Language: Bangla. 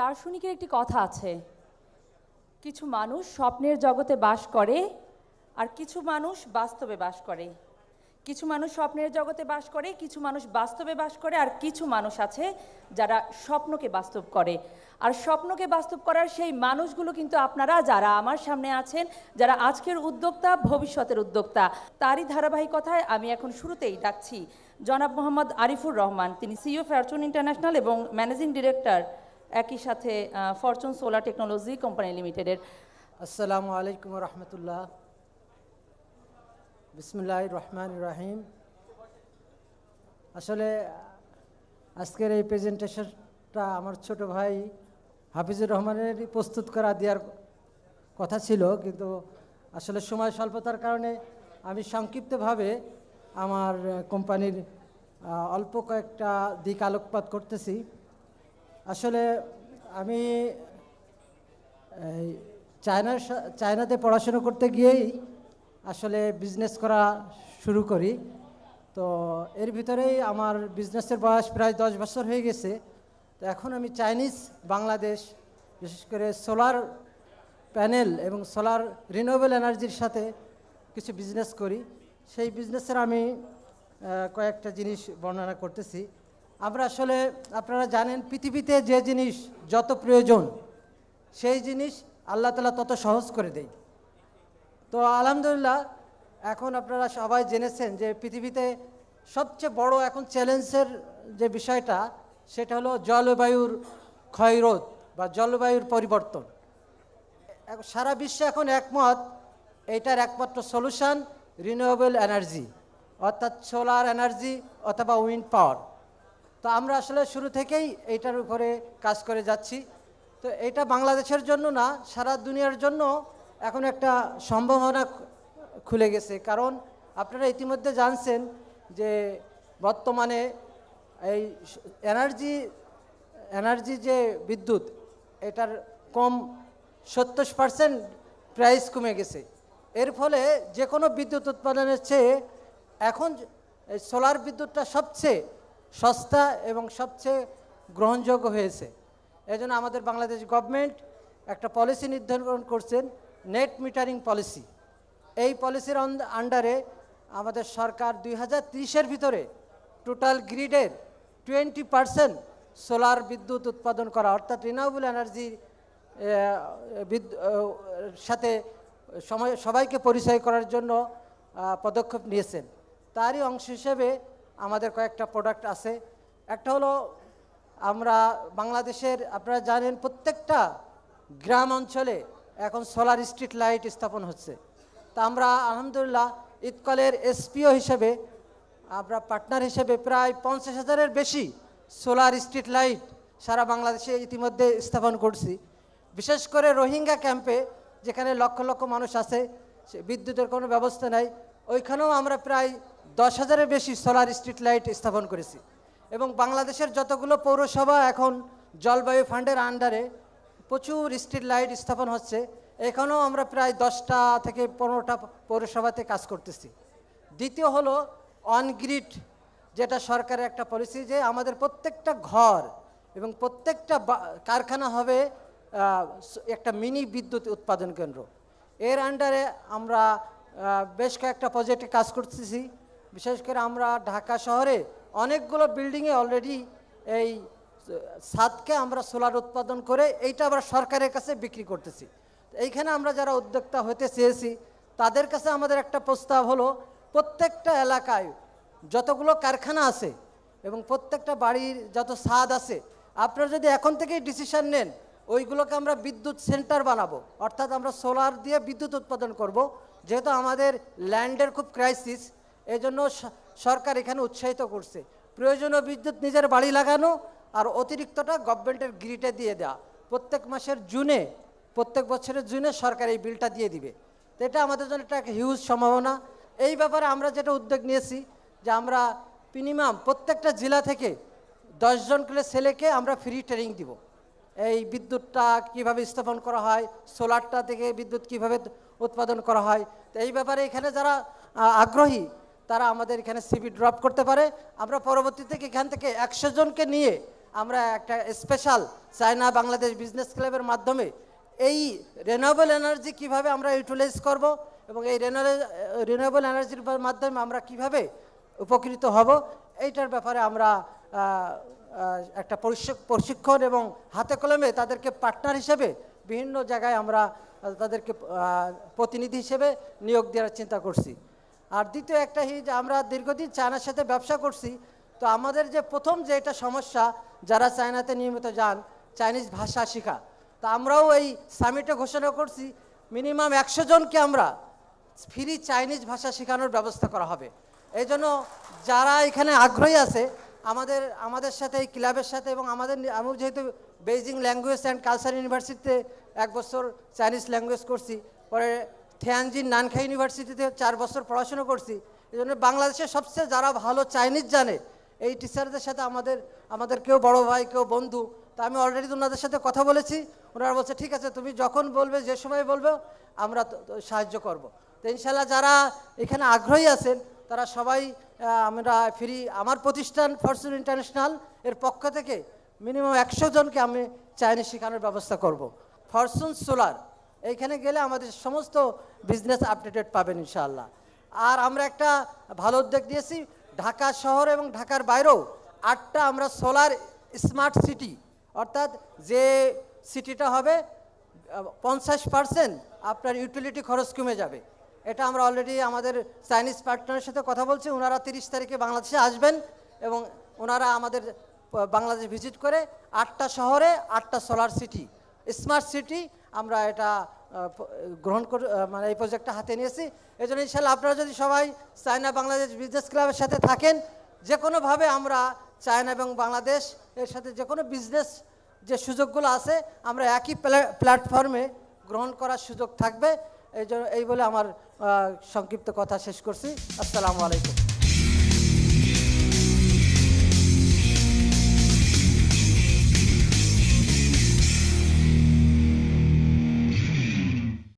দার্শনিকের একটি কথা আছে। কিছু মানুষ স্বপ্নের জগতে বাস করে আর কিছু মানুষ বাস্তবে বাস করে। কিছু মানুষ স্বপ্নের জগতে বাস করে, কিছু মানুষ বাস্তবে বাস করে আর কিছু মানুষ আছে যারা স্বপ্নকে বাস্তব করে। আর স্বপ্নকে বাস্তব করার সেই মানুষগুলো কিন্তু আপনারা, যারা আমার সামনে আছেন, যারা আজকের উদ্যোক্তা, ভবিষ্যতের উদ্যোক্তা। তারই ধারাবাহিকতায় আমি এখন শুরুতেই ডাকছি। জনাব মোহাম্মদ আরিফুর রহমান, তিনি সিইও ফরচুন ইন্টারন্যাশনাল এবং ম্যানেজিং ডিরেক্টর একই সাথে ফরচুন সোলার টেকনোলজি কোম্পানি লিমিটেডের আসসালামু আলাইকুম রহমতুল্লাহ। বিসমুল্লাহ রহমান রাহিম। আসলে, আজকের এই প্রেজেন্টেশনটা আমার ছোট ভাই হাফিজুর রহমানের প্রস্তুত করা দেওয়ার কথা ছিল, কিন্তু আসলে সময় স্বল্পতার কারণে আমি সংক্ষিপ্তভাবে আমার কোম্পানির অল্প কয়েকটা দিক আলোকপাত করতেছি। আসলে আমি চায়নার চায়নাতে পড়াশুনো করতে গিয়েই আসলে বিজনেস করা শুরু করি। তো এর ভিতরেই আমার বিজনেসের বয়স প্রায় দশ বছর হয়ে গেছে। তো এখন আমি চাইনিজ বাংলাদেশ, বিশেষ করে সোলার প্যানেল এবং সোলার রিনিউয়েবল এনার্জির সাথে কিছু বিজনেস করি। সেই বিজনেসের আমি কয়েকটা জিনিস বর্ণনা করতেছি। আমরা আসলে, আপনারা জানেন, পৃথিবীতে যে জিনিস যত প্রয়োজন, সেই জিনিস আল্লাহ তালা তত সহজ করে দেয়। তো আলহামদুলিল্লাহ, এখন আপনারা সবাই জেনেছেন যে পৃথিবীতে সবচেয়ে বড় এখন চ্যালেঞ্জের যে বিষয়টা, সেটা হলো জলবায়ুর ক্ষয়রোধ বা জলবায়ুর পরিবর্তন। সারা বিশ্বে এখন একমত এটার একমাত্র সলিউশন রিনিউয়েবল এনার্জি অর্থাৎ সোলার এনার্জি অথবা উইন্ড পাওয়ার তো আমরা আসলে শুরু থেকেই এইটার উপরে কাজ করে যাচ্ছি। তো এটা বাংলাদেশের জন্য না, সারা দুনিয়ার জন্য এখন একটা সম্ভাবনা খুলে গেছে। কারণ আপনারা ইতিমধ্যে জানছেন যে বর্তমানে এই এনার্জি এনার্জি যে বিদ্যুৎ, এটার কম সত্তর পার্সেন্ট প্রাইস কমে গেছে। এর ফলে যে কোনো বিদ্যুৎ উৎপাদনের চেয়ে এখন সোলার বিদ্যুৎটা সবচেয়ে সস্তা এবং সবচেয়ে গ্রহণযোগ্য হয়েছে। এই জন্য আমাদের বাংলাদেশ গভর্নমেন্ট একটা পলিসি নির্ধারণ করছেন নেট মিটারিং পলিসি এই পলিসির আন্ডারে আমাদের সরকার দুই হাজার ভিতরে টোটাল গ্রিডের টোয়েন্টি পার্সেন্ট সোলার বিদ্যুৎ উৎপাদন করা, অর্থাৎ রিনিউয়েবল এনার্জি সাথে সময়, সবাইকে পরিচয় করার জন্য পদক্ষেপ নিয়েছেন। তারই অংশ হিসেবে আমাদের কয়েকটা প্রোডাক্ট আছে। একটা হলো আমরা বাংলাদেশের, আপনারা জানেন প্রত্যেকটা গ্রাম অঞ্চলে এখন সোলার স্ট্রিট লাইট স্থাপন হচ্ছে। তা আমরা আলহামদুলিল্লাহ ইতকলের এসপিও হিসেবে, আমরা পার্টনার হিসেবে প্রায় পঞ্চাশ হাজারের বেশি সোলার স্ট্রিট লাইট সারা বাংলাদেশে ইতিমধ্যে স্থাপন করছি। বিশেষ করে রোহিঙ্গা ক্যাম্পে যেখানে লক্ষ লক্ষ মানুষ আছে বিদ্যুতের কোনো ব্যবস্থা নাই, ওইখানেও আমরা প্রায় দশ হাজারের বেশি সোলার স্ট্রিট লাইট স্থাপন করেছি। এবং বাংলাদেশের যতগুলো পৌরসভা এখন জলবায়ু ফান্ডের আন্ডারে প্রচুর স্ট্রিট লাইট স্থাপন হচ্ছে, এখানেও আমরা প্রায় দশটা থেকে পনেরোটা পৌরসভাতে কাজ করতেছি। দ্বিতীয় হলো অনগ্রিড যেটা সরকারের একটা পলিসি যে আমাদের প্রত্যেকটা ঘর এবং প্রত্যেকটা কারখানা হবে একটা মিনি বিদ্যুৎ উৎপাদন কেন্দ্র। এর আন্ডারে আমরা বেশ কয়েকটা প্রজেক্টে কাজ করতেছি। বিশেষ করে আমরা ঢাকা শহরে অনেকগুলো বিল্ডিংয়ে অলরেডি এই ছাদকে আমরা সোলার উৎপাদন করে এইটা আবার সরকারের কাছে বিক্রি করতেছি। এইখানে আমরা যারা উদ্যোক্তা হতে চেয়েছি, তাদের কাছে আমাদের একটা প্রস্তাব হলো, প্রত্যেকটা এলাকায় যতগুলো কারখানা আছে এবং প্রত্যেকটা বাড়ির যত ছাদ আছে, আপনারা যদি এখন থেকেই ডিসিশন নেন, ওইগুলোকে আমরা বিদ্যুৎ সেন্টার বানাবো। অর্থাৎ আমরা সোলার দিয়ে বিদ্যুৎ উৎপাদন করব। যেহেতু আমাদের ল্যান্ডের খুব ক্রাইসিস এই জন্য সরকার এখানে উৎসাহিত করছে। প্রয়োজনীয় বিদ্যুৎ নিজের বাড়ি লাগানো আর অতিরিক্তটা গভর্নমেন্টের গ্রিডে দিয়ে দেওয়া। প্রত্যেক মাসের জুনে, প্রত্যেক বছরের জুনে সরকার এই বিলটা দিয়ে দিবে। তো এটা আমাদের জন্য একটা হিউজ সম্ভাবনা। এই ব্যাপারে আমরা যেটা উদ্যোগ নিয়েছি যে আমরা মিনিমাম প্রত্যেকটা জেলা থেকে দশজন করে ছেলেকে আমরা ফ্রি ট্রেনিং দিব। এই বিদ্যুৎটা কীভাবে স্থাপন করা হয়, সোলারটা থেকে বিদ্যুৎ কীভাবে উৎপাদন করা হয়। তো এই ব্যাপারে এখানে যারা আগ্রহী তারা আমাদের এখানে সিবি ড্রপ করতে পারে। আমরা পরবর্তী থেকে এখান থেকে একশো জনকে নিয়ে আমরা একটা স্পেশাল চায়না বাংলাদেশ বিজনেস ক্লাবের মাধ্যমে এই রেনিউয়েবল এনার্জি কীভাবে আমরা ইউটিলাইজ করব এবং এই রিনিউয়েবল এনার্জির মাধ্যমে আমরা কীভাবে উপকৃত হব, এইটার ব্যাপারে আমরা একটা প্রশিক্ষ- প্রশিক্ষণ এবং হাতে কলমে তাদেরকে পার্টনার হিসেবে বিভিন্ন জায়গায় আমরা তাদেরকে প্রতিনিধি হিসেবে নিয়োগ দেওয়ার চিন্তা করছি। আর দ্বিতীয় একটা হি যে আমরা দীর্ঘদিন চায়নার সাথে ব্যবসা করছি, তো আমাদের যে প্রথম যে এটা সমস্যা, যারা চায়নাতে নিয়মিত যান, চাইনিজ ভাষা শেখা। তো আমরাও এই সামিটে ঘোষণা করছি, মিনিমাম একশো জনকে আমরা ফ্রি চাইনিজ ভাষা শেখানোর ব্যবস্থা করা হবে। এই জন্য যারা এখানে আগ্রহী আছে, আমাদের আমাদের সাথে এই ক্লাবের সাথে এবং আমাদের আমি যেহেতু বেইজিং ল্যাঙ্গুয়েজ অ্যান্ড কালচার ইউনিভার্সিটিতে এক বছর চাইনিজ ল্যাঙ্গুয়েজ করছি পরে থিয়ানজিন নানখা ইউনিভার্সিটিতে চার বছর পড়াশোনা করছি, এই জন্য বাংলাদেশের সবচেয়ে যারা ভালো চাইনিজ জানে, এই টিচারদের সাথে আমাদের আমাদের কেউ বড় ভাই, কেউ বন্ধু, তা আমি অলরেডি ওনাদের সাথে কথা বলেছি, ওনারা বলছে, ঠিক আছে, তুমি যখন বলবে, যে সময় বলবে, আমরা সাহায্য করব। তো ইনশাল্লাহ যারা এখানে আগ্রহী আছেন, তারা সবাই আমরা ফ্রি, আমার প্রতিষ্ঠান ফরচুন ইন্টারন্যাশনাল এর পক্ষ থেকে মিনিমাম একশো জনকে আমি চাইনিজ শেখানোর ব্যবস্থা করব। ফরচুন সোলার এইখানে গেলে আমাদের সমস্ত বিজনেস আপডেটেড পাবেন ইনশাআল্লাহ। আর আমরা একটা ভালো উদ্যোগ দিয়েছি ঢাকা শহর এবং ঢাকার বাইরেও আটটা আমরা সোলার স্মার্ট সিটি অর্থাৎ যে সিটিটা হবে, পঞ্চাশ পার্সেন্ট আপনার ইউটিলিটি খরচ কমে যাবে। এটা আমরা অলরেডি আমাদের চাইনিজ পার্টনারের সাথে কথা বলছি, ওনারা তিরিশ তারিখে বাংলাদেশে আসবেন এবং ওনারা আমাদের বাংলাদেশ ভিজিট করে আটটা শহরে আটটা সোলার সিটি স্মার্ট সিটি আমরা এটা গ্রহণ কর মানে এই প্রজেক্টটা হাতে নিয়েছি। এই জন্য ইনশাল্লাহ আপনারা যদি সবাই চায়না বাংলাদেশ বিজনেস ক্লাবের সাথে থাকেন যে কোনোভাবে আমরা চায়না এবং বাংলাদেশ এর সাথে যে কোনো বিজনেস যে সুযোগগুলো আছে, আমরা একই প্ল্যা- প্ল্যাটফর্মে গ্রহণ করার সুযোগ থাকবে। এই জন্য এই বলে আমার সংক্ষিপ্ত কথা শেষ করছি। আসসালামু আলাইকুম।